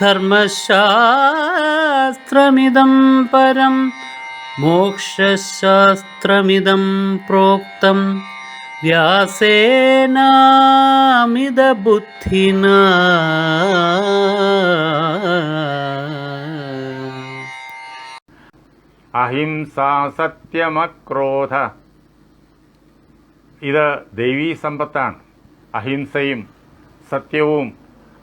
ധർമ്മശാസ്ത്രമിദം പരം മോക്ഷശാസ്ത്രമിദം പ്രോക്തം. വ്യാസേനാമിതബുദ്ധിന. അഹിംസ സത്യമക്രോധ. ഇത് ദൈവീ സമ്പത്താണ്. അഹിംസയും സത്യവും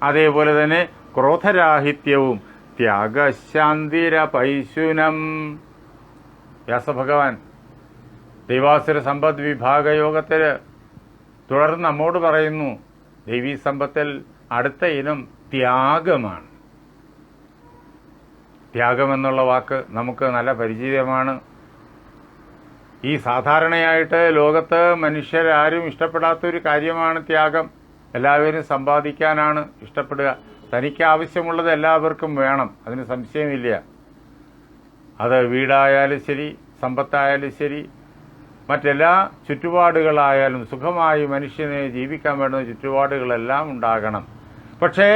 അതേപോലെ തന്നെ ക്രോധരാഹിത്യവും ത്യാഗശാന്തിരപൈശുനം. വ്യാസഭഗവാൻ ദൈവാസുര സമ്പദ് വിഭാഗ യോഗത്തിൽ തുടർന്ന് നമ്മോട് പറയുന്നു ദൈവീ സമ്പത്തിൽ അടുത്ത ഇനം ത്യാഗമാണ്. ത്യാഗമെന്നുള്ള വാക്ക് നമുക്ക് നല്ല പരിചിതമാണ്. ഈ സാധാരണയായിട്ട് ലോകത്ത് മനുഷ്യരാരും ഇഷ്ടപ്പെടാത്തൊരു കാര്യമാണ് ത്യാഗം. എല്ലാവരും സമ്പാദിക്കാനാണ് ഇഷ്ടപ്പെടുക. തനിക്ക് ആവശ്യമുള്ളത് എല്ലാവർക്കും വേണം അതിന് സംശയമില്ല. അത് വീടായാലും ശരി സമ്പത്തായാലും ശരി മറ്റെല്ലാ ചുറ്റുപാടുകളായാലും സുഖമായി മനുഷ്യനെ ജീവിക്കാൻ വേണ്ടുന്ന ചുറ്റുപാടുകളെല്ലാം ഉണ്ടാകണം. പക്ഷേ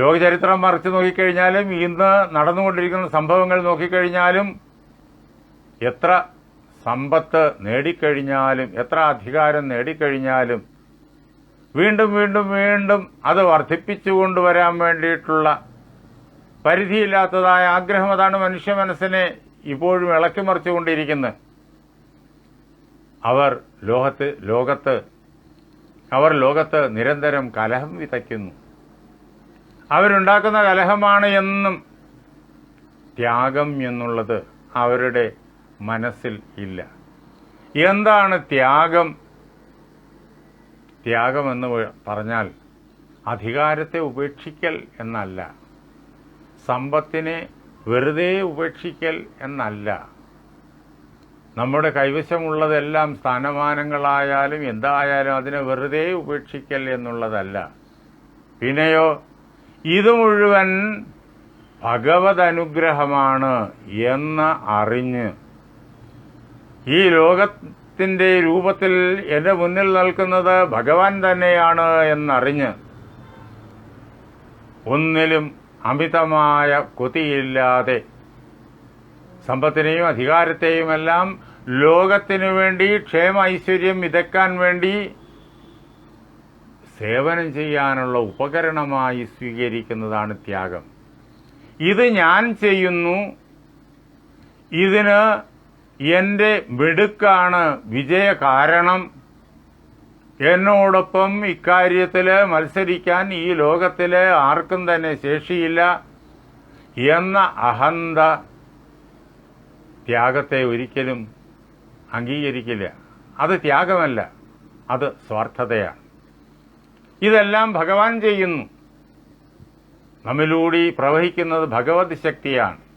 ലോകചരിത്രം മറിച്ച് നോക്കിക്കഴിഞ്ഞാലും ഇന്ന് നടന്നുകൊണ്ടിരിക്കുന്ന സംഭവങ്ങൾ നോക്കിക്കഴിഞ്ഞാലും എത്ര സമ്പത്ത് നേടിക്കഴിഞ്ഞാലും എത്ര അധികാരം നേടിക്കഴിഞ്ഞാലും വീണ്ടും വീണ്ടും വീണ്ടും അത് വർദ്ധിപ്പിച്ചു കൊണ്ടുവരാൻ വേണ്ടിയിട്ടുള്ള പരിധിയില്ലാത്തതായ ആഗ്രഹം അതാണ് മനുഷ്യ മനസ്സിനെ ഇപ്പോഴും ഇളക്കിമറിച്ചുകൊണ്ടിരിക്കുന്നത് അവർ ലോകത്ത് ലോകത്ത് അവർ ലോകത്ത് നിരന്തരം കലഹം വിതയ്ക്കുന്നു. അവരുണ്ടാക്കുന്ന കലഹമാണ് എന്നും ത്യാഗം എന്നുള്ളത് അവരുടെ മനസ്സിൽ ഇല്ല. എന്താണ് ത്യാഗം? ത്യാഗമെന്ന് പറഞ്ഞാൽ അധികാരത്തെ ഉപേക്ഷിക്കൽ എന്നല്ല. സമ്പത്തിനെ വെറുതെ ഉപേക്ഷിക്കൽ എന്നല്ല. നമ്മുടെ കൈവശമുള്ളതെല്ലാം സ്ഥാനമാനങ്ങളായാലും എന്തായാലും അതിനെ വെറുതെ ഉപേക്ഷിക്കൽ എന്നുള്ളതല്ല. പിന്നെയോ ഇത് മുഴുവൻ ഭഗവത് അനുഗ്രഹമാണ് എന്ന് അറിഞ്ഞ് ഈ ലോകത്തിന്റെ രൂപത്തിൽ എന്റെ മുന്നിൽ നിൽക്കുന്നത് ഭഗവാൻ തന്നെയാണ് എന്നറിഞ്ഞ് ഒന്നിലും അമിതമായ കൊതിയില്ലാതെ സമ്പത്തിനെയും അധികാരത്തെയും എല്ലാം ലോകത്തിനു വേണ്ടി ക്ഷേമ ഐശ്വര്യം വിതയ്ക്കാൻ വേണ്ടി സേവനം ചെയ്യാനുള്ള ഉപകരണമായി സ്വീകരിക്കുന്നതാണ് ത്യാഗം. ഇത് ഞാൻ ചെയ്യുന്നു. ഇതിന് എന്റെ മിടുക്കാണ് വിജയ കാരണം. എന്നോടൊപ്പം ഇക്കാര്യത്തിൽ മത്സരിക്കാൻ ഈ ലോകത്തിലെ ആർക്കും തന്നെ ശേഷിയില്ല എന്ന അഹന്ത ത്യാഗത്തെ ഒരിക്കലും അംഗീകരിക്കില്ല. അത് ത്യാഗമല്ല അത് സ്വാർത്ഥതയാണ്. ഇതെല്ലാം ഭഗവാൻ ചെയ്യുന്നു. നമ്മിലൂടെ പ്രവഹിക്കുന്നത് ഭഗവത് ശക്തിയാണ്.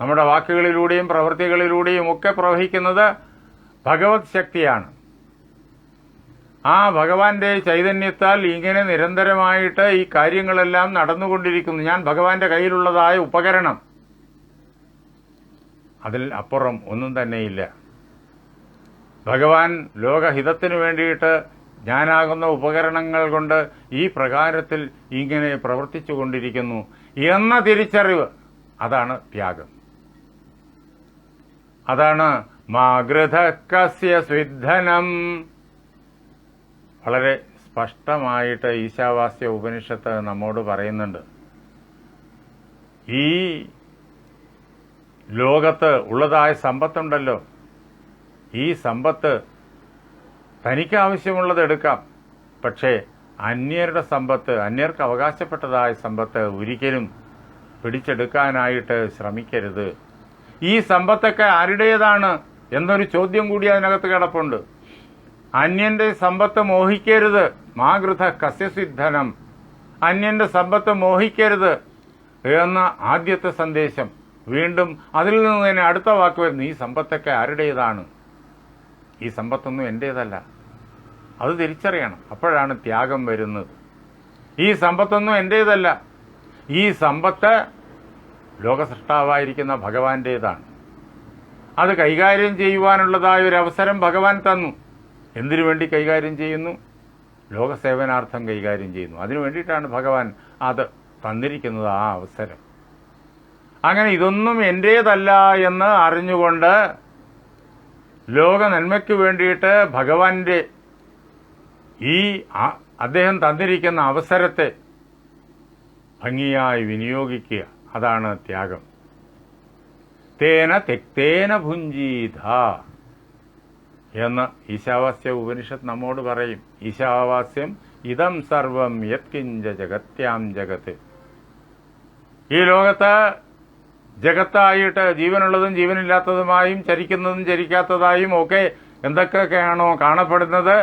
നമ്മുടെ വാക്കുകളിലൂടെയും പ്രവൃത്തികളിലൂടെയും ഒക്കെ പ്രവഹിക്കുന്നത് ഭഗവത് ശക്തിയാണ്. ആ ഭഗവാന്റെ ചൈതന്യത്താൽ ഇങ്ങനെ നിരന്തരമായിട്ട് ഈ കാര്യങ്ങളെല്ലാം നടന്നുകൊണ്ടിരിക്കുന്നു. ഞാൻ ഭഗവാന്റെ കയ്യിലുള്ളതായ ഉപകരണം. അതിൽ അപ്പുറം ഒന്നും തന്നെയില്ല. ഭഗവാൻ ലോകഹിതത്തിനു വേണ്ടിയിട്ട് ഞാനാകുന്ന ഉപകരണങ്ങൾ കൊണ്ട് ഈ പ്രകാരത്തിൽ ഇങ്ങനെ പ്രവർത്തിച്ചു കൊണ്ടിരിക്കുന്നു എന്ന തിരിച്ചറിവ് അതാണ് ത്യാഗം. അതാണ് മാഗൃതക്കസ്യ സ്വിദ്ധനം വളരെ സ്പഷ്ടമായിട്ട് ഈശാവാസ്യ ഉപനിഷത്ത് നമ്മോട് പറയുന്നുണ്ട്. ഈ ലോകത്ത് ഉള്ളതായ സമ്പത്തുണ്ടല്ലോ. ഈ സമ്പത്ത് തനിക്ക് ആവശ്യമുള്ളത് എടുക്കാം. പക്ഷേ അന്യരുടെ സമ്പത്ത് അന്യർക്ക് അവകാശപ്പെട്ടതായ സമ്പത്ത് ഒരിക്കലും പിടിച്ചെടുക്കാനായിട്ട് ശ്രമിക്കരുത്. ഈ സമ്പത്തൊക്കെ ആരുടേതാണ് എന്നൊരു ചോദ്യം കൂടി അതിനകത്ത് കിടപ്പുണ്ട്. അന്യന്റെ സമ്പത്ത് മോഹിക്കരുത് മാകൃത കസ്യസിദ്ധനം അന്യന്റെ സമ്പത്ത് മോഹിക്കരുത് എന്ന ആദ്യത്തെ സന്ദേശം. വീണ്ടും അതിൽ നിന്ന് തന്നെ അടുത്ത വാക്ക് വരുന്നു ഈ സമ്പത്തൊക്കെ ആരുടേതാണ്? ഈ സമ്പത്തൊന്നും എന്റേതല്ല അത് തിരിച്ചറിയണം. അപ്പോഴാണ് ത്യാഗം വരുന്നത്. ഈ സമ്പത്തൊന്നും എന്റേതല്ല ഈ സമ്പത്ത് ലോകസൃഷ്ടാവായിരിക്കുന്ന ഭഗവാന്റേതാണ്. അത് കൈകാര്യം ചെയ്യുവാനുള്ളതായ ഒരു അവസരം ഭഗവാൻ തന്നു. എന്തിനു വേണ്ടി കൈകാര്യം ചെയ്യുന്നു? ലോകസേവനാർത്ഥം കൈകാര്യം ചെയ്യുന്നു. അതിനു വേണ്ടിയിട്ടാണ് ഭഗവാൻ അത് തന്നിരിക്കുന്നത് ആ അവസരം. അങ്ങനെ ഇതൊന്നും എന്റേതല്ല എന്ന് അറിഞ്ഞുകൊണ്ട് ലോക നന്മയ്ക്ക് വേണ്ടിയിട്ട് ഭഗവാന്റെ ഈ അദ്ദേഹം തന്നിരിക്കുന്ന അവസരത്തെ ഭംഗിയായി വിനിയോഗിക്കുക. അതാണ് ത്യാഗം. തേന തെക്തേന ഭുഞ്ചീത എന്ന് ഈശാവാസ്യ ഉപനിഷത്ത് നമ്മോട് പറയും. ഈശാവാസ്യം ഇതം സർവം യത്കിഞ്ച ജഗത്യാം ജഗത്ത്. ഈ ലോകത്ത് ജഗത്തായിട്ട് ജീവനുള്ളതും ജീവനില്ലാത്തതുമായും ചരിക്കുന്നതും ചരിക്കാത്തതായും ഒക്കെ എന്തൊക്കെയാണോ കാണപ്പെടുന്നത്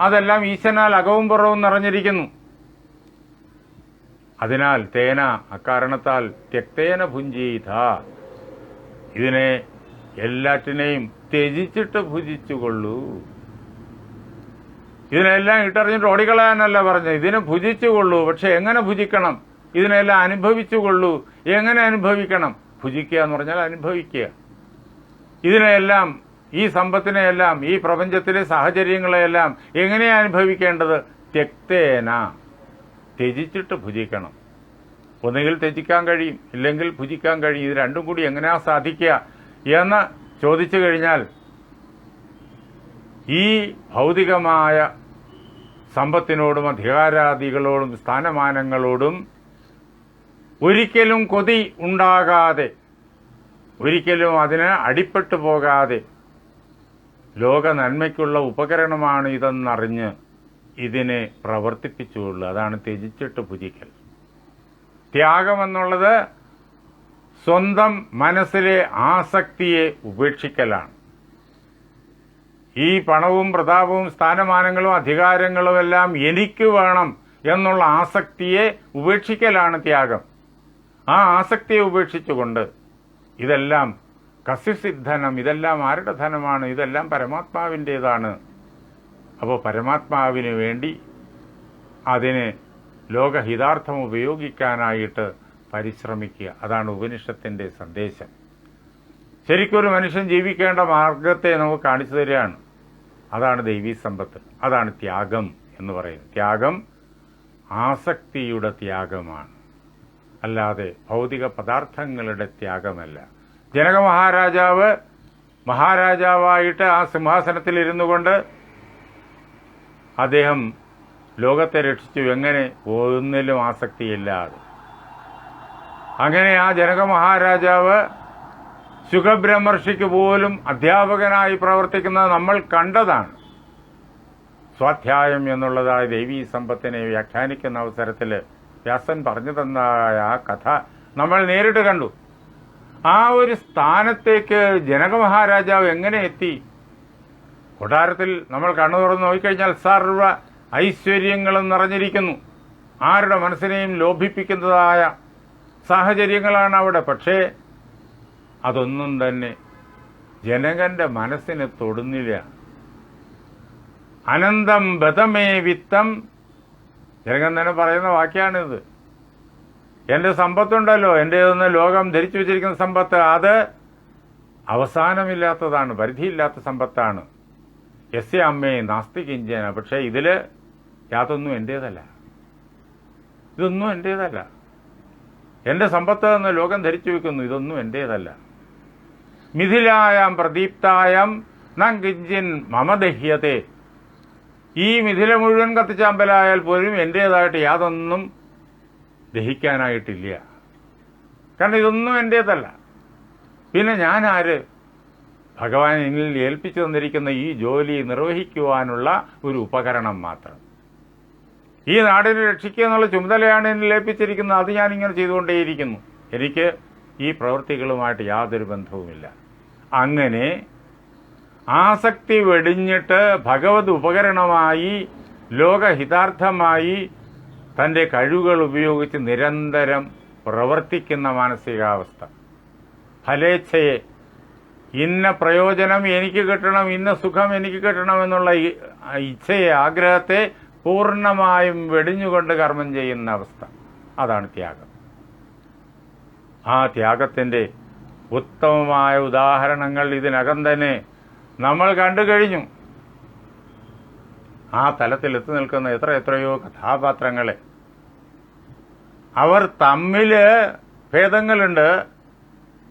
അതെല്ലാം ഈശനാൽ അകവും പുറവും നിറഞ്ഞിരിക്കുന്നു. അതിനാൽ തേന അക്കാരണത്താൽ തെക്തേന ഭുഞ്ചീത ഇതിനെ എല്ലാറ്റിനെയും ത്യജിച്ചിട്ട് ഭുജിച്ചുകൊള്ളൂ. ഇതിനെല്ലാം ഇട്ടറിഞ്ഞിട്ട് ഓടിക്കളയാനല്ല പറഞ്ഞത്. ഇതിനെ ഭുജിച്ചുകൊള്ളൂ. പക്ഷെ എങ്ങനെ ഭുജിക്കണം? ഇതിനെല്ലാം അനുഭവിച്ചുകൊള്ളൂ. എങ്ങനെ അനുഭവിക്കണം? ഭുജിക്കുക എന്ന് പറഞ്ഞാൽ അനുഭവിക്കുക. ഇതിനെയെല്ലാം ഈ സമ്പത്തിനെയെല്ലാം ഈ പ്രപഞ്ചത്തിലെ സാഹചര്യങ്ങളെയെല്ലാം എങ്ങനെയാണ് അനുഭവിക്കേണ്ടത്? തെക്തേന ത്യജിച്ചിട്ട് ഭുജിക്കണം. ഒന്നുകിൽ ത്യജിക്കാൻ കഴിയും ഇല്ലെങ്കിൽ ഭുജിക്കാൻ കഴിയും. ഇത് രണ്ടും കൂടി എങ്ങനെയാ സാധിക്കുക എന്ന് ചോദിച്ചു കഴിഞ്ഞാൽ ഈ ഭൗതികമായ സമ്പത്തിനോടും അധികാരാദികളോടും സ്ഥാനമാനങ്ങളോടും ഒരിക്കലും കൊതി ഉണ്ടാകാതെ ഒരിക്കലും അതിന് അടിപ്പെട്ടു പോകാതെ ലോക നന്മയ്ക്കുള്ള ഉപകരണമാണ് ഇതെന്നറിഞ്ഞ് ഇതിനെ പ്രവർത്തിപ്പിച്ചുള്ളൂ അതാണ് ത്യജിച്ചിട്ട് ഭുജിക്കൽ ത്യാഗമെന്നുള്ളത് സ്വന്തം മനസ്സിലെ ആസക്തിയെ ഉപേക്ഷിക്കലാണ്. ഈ പണവും പ്രതാപവും സ്ഥാനമാനങ്ങളും അധികാരങ്ങളും എല്ലാം എനിക്ക് വേണം എന്നുള്ള ആസക്തിയെ ഉപേക്ഷിക്കലാണ് ത്യാഗം. ആ ആസക്തിയെ ഉപേക്ഷിച്ചുകൊണ്ട് ഇതെല്ലാം കസിസിദ്ധനം ഇതെല്ലാം ആരുടെ ധനമാണ് ഇതെല്ലാം പരമാത്മാവിന്റേതാണ് അപ്പോൾ പരമാത്മാവിന് വേണ്ടി അതിന് ലോകഹിതാർത്ഥം ഉപയോഗിക്കാനായിട്ട് പരിശ്രമിക്കുക. അതാണ് ഉപനിഷത്തിന്റെ സന്ദേശം. ശരിക്കൊരു മനുഷ്യൻ ജീവിക്കേണ്ട മാർഗത്തെ നമുക്ക് കാണിച്ചു തരികയാണ്. അതാണ് ദൈവീ സമ്പത്ത്. അതാണ് ത്യാഗം എന്ന് പറയുന്നത്. ത്യാഗം ആസക്തിയുടെ ത്യാഗമാണ്. അല്ലാതെ ഭൗതിക പദാർത്ഥങ്ങളുടെ ത്യാഗമല്ല. ജനക മഹാരാജാവ് മഹാരാജാവായിട്ട് ആ സിംഹാസനത്തിൽ ഇരുന്നു കൊണ്ട് അദ്ദേഹം ലോകത്തെ രക്ഷിച്ചു എങ്ങനെ ഒന്നിലും ആസക്തിയില്ലാതെ അങ്ങനെ ആ ജനക മഹാരാജാവ് സുഖബ്രഹ്മർഷിക്ക് പോലും അധ്യാപകനായി പ്രവർത്തിക്കുന്നത് നമ്മൾ കണ്ടതാണ്. സ്വാധ്യായം എന്നുള്ളതായ ദൈവീ സമ്പത്തിനെ വ്യാഖ്യാനിക്കുന്ന അവസരത്തിൽ വ്യാസൻ പറഞ്ഞു തന്നതായ ആ കഥ നമ്മൾ നേരിട്ട് കണ്ടു. ആ ഒരു സ്ഥാനത്തേക്ക് ജനക മഹാരാജാവ് എങ്ങനെ എത്തി? കൊട്ടാരത്തിൽ നമ്മൾ കണ്ണു തുറന്ന് നോക്കിക്കഴിഞ്ഞാൽ സർവ ഐശ്വര്യങ്ങളും നിറഞ്ഞിരിക്കുന്നു. ആരുടെ മനസ്സിനെയും ലോഭിപ്പിക്കുന്നതായ സാഹചര്യങ്ങളാണ് അവിടെ. പക്ഷേ അതൊന്നും തന്നെ ജനകന്റെ മനസ്സിനെ തൊടുന്നില്ല. അനന്തം ബതമേ വിത്തം. ജനകൻ തന്നെ പറയുന്ന വാക്യാണിത്. എന്റെ സമ്പത്തുണ്ടല്ലോ എന്റേതെന്ന് ലോകം ധരിച്ചു വെച്ചിരിക്കുന്ന സമ്പത്ത് അത് അവസാനമില്ലാത്തതാണ് പരിധിയില്ലാത്ത സമ്പത്താണ്. എസ് എ അമ്മേ നാസ്തി കിഞ്ചന പക്ഷേ ഇതിൽ യാതൊന്നും എന്റേതല്ല ഇതൊന്നും എന്റേതല്ല എന്റെ സമ്പത്ത് എന്ന് ലോകം ധരിച്ചു വെക്കുന്നു. ഇതൊന്നും എന്റേതല്ല മിഥിലായാം പ്രദീപ്തായം നം കിഞ്ചിൻ മമദഹ്യത്തെ ഈ മിഥില മുഴുവൻ കത്തിച്ചാമ്പലായാൽ പോലും എന്റേതായിട്ട് യാതൊന്നും ദഹിക്കാനായിട്ടില്ല. കാരണം ഇതൊന്നും എന്റേതല്ല പിന്നെ ഞാനാര്? ഭഗവാൻ എന്നിൽ ഏൽപ്പിച്ചു തന്നിരിക്കുന്ന ഈ ജോലി നിർവഹിക്കുവാനുള്ള ഒരു ഉപകരണം മാത്രം. ഈ നാടിനെ രക്ഷിക്കുക എന്നുള്ള ചുമതലയാണ് എന്നിൽ ഏൽപ്പിച്ചിരിക്കുന്നത്. അത് ഞാനിങ്ങനെ ചെയ്തുകൊണ്ടേയിരിക്കുന്നു. എനിക്ക് ഈ പ്രവൃത്തികളുമായിട്ട് യാതൊരു ബന്ധവുമില്ല. അങ്ങനെ ആസക്തി വെടിഞ്ഞിട്ട് ഭഗവത് ഉപകരണമായി ലോകഹിതാർത്ഥമായി തന്റെ കഴിവുകൾ ഉപയോഗിച്ച് നിരന്തരം പ്രവർത്തിക്കുന്ന മാനസികാവസ്ഥ. ഫലേച്ഛയെ ഇന്ന പ്രയോജനം എനിക്ക് കിട്ടണം ഇന്ന സുഖം എനിക്ക് കിട്ടണം എന്നുള്ള ഇച്ഛയെ ആഗ്രഹത്തെ പൂർണമായും വെടിഞ്ഞുകൊണ്ട് കർമ്മം ചെയ്യുന്ന അവസ്ഥ. അതാണ് ത്യാഗം. ആ ത്യാഗത്തിന്റെ ഉത്തമമായ ഉദാഹരണങ്ങൾ ഇതിനകം തന്നെ നമ്മൾ കണ്ടു കഴിഞ്ഞു. ആ തലത്തിൽ എത്തി നിൽക്കുന്ന എത്ര എത്രയോ കഥാപാത്രങ്ങളെ. അവർ തമ്മിൽ ഭേദങ്ങളുണ്ട്.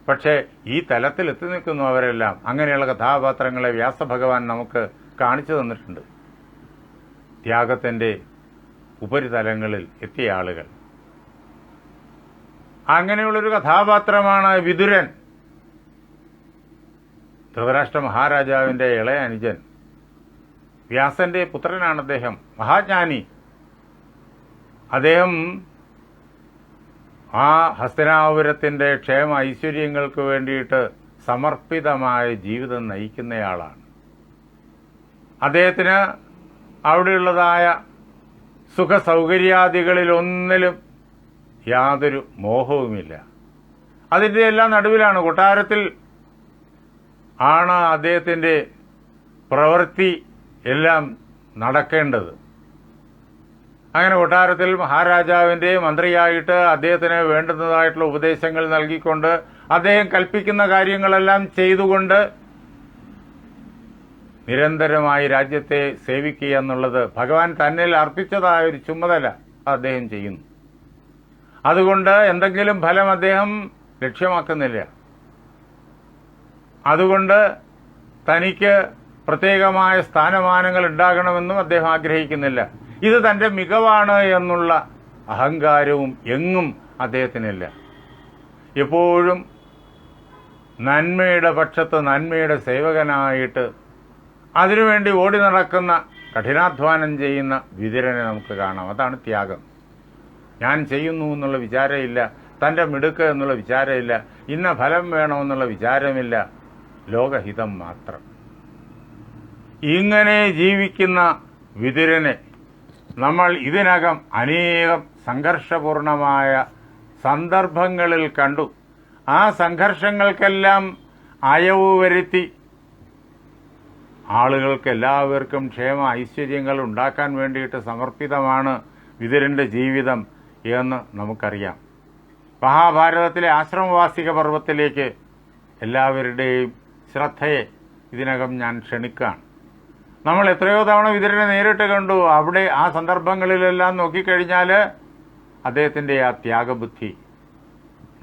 പക്ഷേ ഈ തലത്തിൽ എത്തി നിൽക്കുന്നു അവരെല്ലാം. അങ്ങനെയുള്ള കഥാപാത്രങ്ങളെ വ്യാസഭഗവാൻ നമുക്ക് കാണിച്ചു തന്നിട്ടുണ്ട്. ത്യാഗത്തിന്റെ ഉപരിതലങ്ങളിൽ എത്തിയ ആളുകൾ. അങ്ങനെയുള്ളൊരു കഥാപാത്രമാണ് വിതുരൻ ധൃതരാഷ്ട്ര മഹാരാജാവിന്റെ ഇളയ അനുജൻ. വ്യാസന്റെ പുത്രനാണ് അദ്ദേഹം. മഹാജ്ഞാനി. അദ്ദേഹം ആ ഹസ്തനാപുരത്തിന്റെ ക്ഷേമ ഐശ്വര്യങ്ങൾക്ക് വേണ്ടിയിട്ട് സമർപ്പിതമായ ജീവിതം നയിക്കുന്നയാളാണ്. അദ്ദേഹത്തിന് അവിടെയുള്ളതായ സുഖ സൗകര്യാദികളിലൊന്നിലും യാതൊരു മോഹവുമില്ല. അതിന്റെ എല്ലാം നടുവിലാണ് കൊട്ടാരത്തിൽ ആണ് അദ്ദേഹത്തിന്റെ പ്രവൃത്തി എല്ലാം നടക്കേണ്ടത്. അങ്ങനെ കൊട്ടാരത്തിൽ മഹാരാജാവിന്റെ മന്ത്രിയായിട്ട് അദ്ദേഹത്തിന് വേണ്ടുന്നതായിട്ടുള്ള ഉപദേശങ്ങൾ നൽകിക്കൊണ്ട് അദ്ദേഹം കൽപ്പിക്കുന്ന കാര്യങ്ങളെല്ലാം ചെയ്തുകൊണ്ട് നിരന്തരമായി രാജ്യത്തെ സേവിക്കുക എന്നുള്ളത് ഭഗവാൻ തന്നിൽ അർപ്പിച്ചതായ ഒരു ചുമതല അദ്ദേഹം ചെയ്യുന്നു. അതുകൊണ്ട് എന്തെങ്കിലും ഫലം അദ്ദേഹം ലക്ഷ്യമാക്കുന്നില്ല. അതുകൊണ്ട് തനിക്ക് പ്രത്യേകമായ സ്ഥാനമാനങ്ങൾ ഉണ്ടാകണമെന്നും അദ്ദേഹം ആഗ്രഹിക്കുന്നില്ല. ഇത് തന്റെ മികവാണ് എന്നുള്ള അഹങ്കാരവും എങ്ങും അദ്ദേഹത്തിനില്ല. എപ്പോഴും നന്മയുടെ പക്ഷത്ത് നന്മയുടെ സേവകനായിട്ട് അതിനുവേണ്ടി ഓടി നടക്കുന്ന കഠിനാധ്വാനം ചെയ്യുന്ന വിതിരനെ നമുക്ക് കാണാം. അതാണ് ത്യാഗം. ഞാൻ ചെയ്യുന്നു എന്നുള്ള വിചാരമില്ല തന്റെ മിടുക്ക് എന്നുള്ള വിചാരമില്ല ഇന്ന ഫലം വേണമെന്നുള്ള വിചാരമില്ല. ലോകഹിതം മാത്രം. ഇങ്ങനെ ജീവിക്കുന്ന വിതുരനെ നമ്മൾ ഇതിനകം അനേകം സംഘർഷപൂർണമായ സന്ദർഭങ്ങളിൽ കണ്ടു. ആ സംഘർഷങ്ങൾക്കെല്ലാം അയവ് വരുത്തി. ആളുകൾക്ക് എല്ലാവർക്കും ക്ഷേമ ഐശ്വര്യങ്ങൾ ഉണ്ടാക്കാൻ വേണ്ടിയിട്ട് സമർപ്പിതമാണ് വിതുരന്റെ ജീവിതം എന്ന് നമുക്കറിയാം. മഹാഭാരതത്തിലെ ആശ്രമവാസിക പർവത്തിലേക്ക് എല്ലാവരുടെയും ശ്രദ്ധയെ ഇതിനകം ഞാൻ ക്ഷണിക്കുകയാണ്. നമ്മൾ എത്രയോ തവണ വിതുരനെ നേരിട്ട് കണ്ടു. അവിടെ ആ സന്ദർഭങ്ങളിലെല്ലാം നോക്കിക്കഴിഞ്ഞാൽ അദ്ദേഹത്തിന്റെ ആ ത്യാഗബുദ്ധി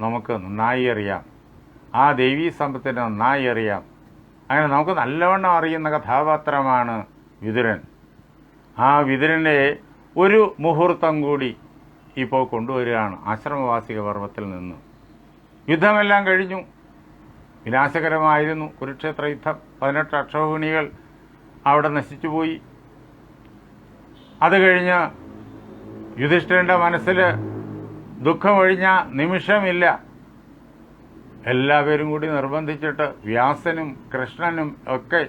നമുക്ക് നന്നായി അറിയാം. ആ ദൈവീ സമ്പത്തിനെ നന്നായി അറിയാം. അങ്ങനെ നമുക്ക് നല്ലവണ്ണം അറിയുന്ന കഥാപാത്രമാണ് വിതുരൻ. ആ വിതുരനെ ഒരു മുഹൂർത്തം കൂടി ഇപ്പോൾ കൊണ്ടുവരികയാണ് ആശ്രമവാസിക പർവത്തിൽ നിന്ന്. യുദ്ധമെല്ലാം കഴിഞ്ഞു. വിനാശകരമായിരുന്നു കുരുക്ഷേത്ര യുദ്ധം പതിനെട്ട് അക്ഷോഹിണികൾ അവിടെ നശിച്ചുപോയി അത് കഴിഞ്ഞ് യുധിഷ്ഠിരന്റെ മനസ്സിൽ ദുഃഖമൊഴിഞ്ഞ നിമിഷമില്ല. എല്ലാവരും കൂടി നിർബന്ധിച്ചിട്ട് വ്യാസനും കൃഷ്ണനും ഒക്കെ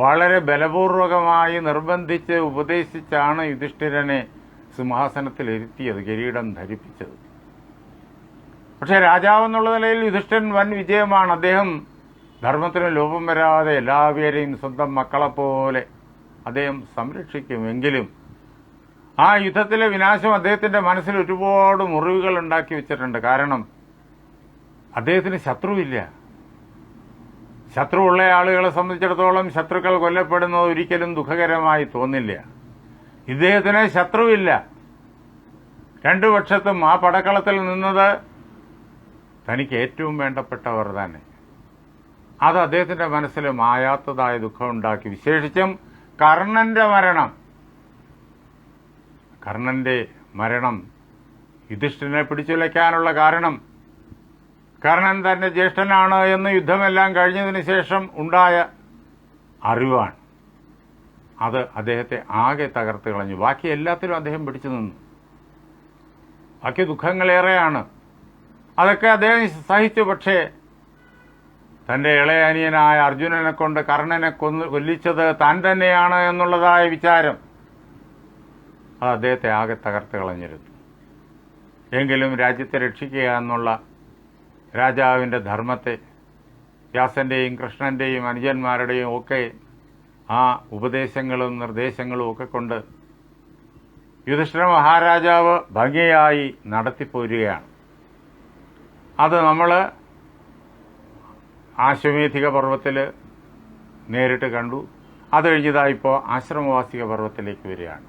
വളരെ ബലപൂർവകമായി നിർബന്ധിച്ച് ഉപദേശിച്ചാണ് യുധിഷ്ഠിരനെ സിംഹാസനത്തിൽ ഇരുത്തിയത് കിരീടം ധരിപ്പിച്ചത്. പക്ഷേ രാജാവെന്നുള്ള നിലയിൽ യുധിഷ്ഠിരൻ വൻ വിജയമാണ്. അദ്ദേഹം ധർമ്മത്തിന് ലോപം വരാതെ എല്ലാവരെയും സ്വന്തം മക്കളെപ്പോലെ അദ്ദേഹം സംരക്ഷിക്കുമെങ്കിലും ആ യുദ്ധത്തിലെ വിനാശം അദ്ദേഹത്തിന്റെ മനസ്സിൽ ഒരുപാട് മുറിവുകൾ ഉണ്ടാക്കി വെച്ചിട്ടുണ്ട്. കാരണം അദ്ദേഹത്തിന് ശത്രുവില്ല. ശത്രുവുള്ള ആളുകളെ സംബന്ധിച്ചിടത്തോളം ശത്രുക്കൾ കൊല്ലപ്പെടുന്നത് ഒരിക്കലും ദുഃഖകരമായി തോന്നില്ല. ഇദ്ദേഹത്തിന് ശത്രുവില്ല. രണ്ടു പക്ഷത്തും ആ പടക്കളത്തിൽ നിന്നത് തനിക്ക് ഏറ്റവും വേണ്ടപ്പെട്ടവർ തന്നെ. അത് അദ്ദേഹത്തിന്റെ മനസ്സിൽ മായാത്തതായ ദുഃഖമുണ്ടാക്കി വിശേഷിച്ചും കർണന്റെ മരണം. കർണന്റെ മരണം യുധിഷ്ഠിരനെ പിടിച്ചുലയ്ക്കാനുള്ള കാരണം. കർണൻ തന്റെ ജ്യേഷ്ഠനാണ് എന്ന് യുദ്ധമെല്ലാം കഴിഞ്ഞതിന് ശേഷം ഉണ്ടായ അറിവാണ്. അത് അദ്ദേഹത്തെ ആകെ തകർത്ത് കളഞ്ഞു. ബാക്കി എല്ലാത്തിലും അദ്ദേഹം പിടിച്ചു നിന്നു. ബാക്കി ദുഃഖങ്ങളേറെയാണ്. അതൊക്കെ അദ്ദേഹം സഹിച്ചു. പക്ഷേ തന്റെ ഇളയ അനിയനായ അർജുനനെ കൊണ്ട് കർണനെ കൊന്ന് കൊല്ലിച്ചത് താൻ തന്നെയാണ് എന്നുള്ളതായ വിചാരം. അത് അദ്ദേഹത്തെ ആകെ തകർത്ത് കളഞ്ഞിരുന്നു എങ്കിലും രാജ്യത്തെ രക്ഷിക്കുക എന്നുള്ള രാജാവിന്റെ ധർമ്മത്തെ വ്യാസന്റെയും കൃഷ്ണന്റെയും അനുജന്മാരുടെയും ഒക്കെ ആ ഉപദേശങ്ങളും നിർദ്ദേശങ്ങളും ഒക്കെ കൊണ്ട് യുധിഷ്ഠിര മഹാരാജാവ് ഭംഗിയായി നടത്തിപ്പോരുകയാണ്. അത് നമ്മൾ ആശ്വമേധിക പർവത്തിൽ നേരിട്ട് കണ്ടു. അത് കഴിഞ്ഞതായിപ്പോൾ ആശ്രമവാസിക പർവത്തിലേക്ക് വരികയാണ്.